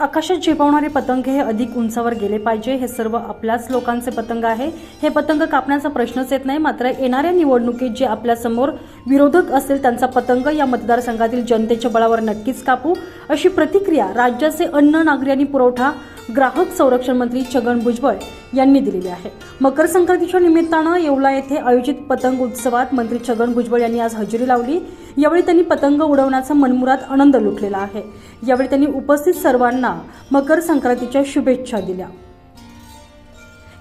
आकाशात झेपावणारे पतंग हे अधिक उंचावर गेले पाहिजे. हे सर्व आपल्याच लोकांचे पतंग आहे. हे पतंग कापण्याचा प्रश्नच येत नाही. मात्र येणाऱ्या निवडणुकीत जे आपल्यासमोर विरोधक असेल त्यांचा पतंग या मतदारसंघातील जनतेच्या बळावर नक्कीच कापू. अशी प्रतिक्रिया राज्याचे अन्न नागरी आणि पुरवठा ग्राहक संरक्षण मंत्री छगन भुजबळ यांनी दिलेली आहे. मकर संक्रांतीच्या निमित्तानं येवला येथे आयोजित पतंग उत्सवात मंत्री छगन भुजबळ यांनी आज हजेरी लावली. यावेळी त्यांनी पतंग उडवण्याचा मनमुरात आनंद लुटलेला आहे. यावेळी त्यांनी उपस्थित सर्वांना मकर संक्रांतीच्या शुभेच्छा दिल्या.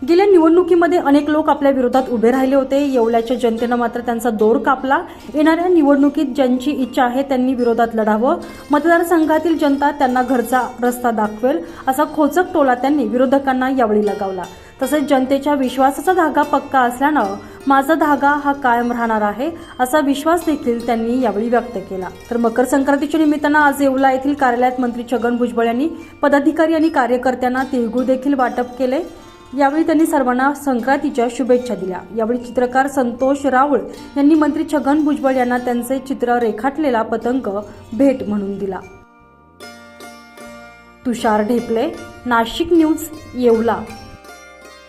गेल्या निवडणुकीमध्ये अनेक लोक आपल्या विरोधात उभे राहिले होते. येवल्याच्या जनतेनं मात्र त्यांचा दोर कापला. येणाऱ्या निवडणुकीत ज्यांची इच्छा आहे त्यांनी विरोधात लढावं. मतदारसंघातील जनता त्यांना घरचा रस्ता दाखवेल असा खोचक टोला त्यांनी विरोधकांना यावेळी लगावला. तसेच जनतेच्या विश्वासाचा धागा पक्का असल्यानं माझा धागा हा कायम राहणार आहे असा विश्वास देखील त्यांनी यावेळी व्यक्त केला. तर मकर संक्रांतीच्या निमित्तानं आज येवला येथील कार्यालयात मंत्री छगन भुजबळ यांनी पदाधिकारी आणि कार्यकर्त्यांना तिळगुळ देखील वाटप केले. यावेळी त्यांनी सर्वांना संक्रांतीच्या शुभेच्छा दिल्या. यावेळी चित्रकार संतोष रावळ यांनी मंत्री छगन भुजबळ यांना त्यांचे चित्र रेखाटलेला पतंग भेट म्हणून दिला. तुषार ढेपले नाशिक न्यूज येवला.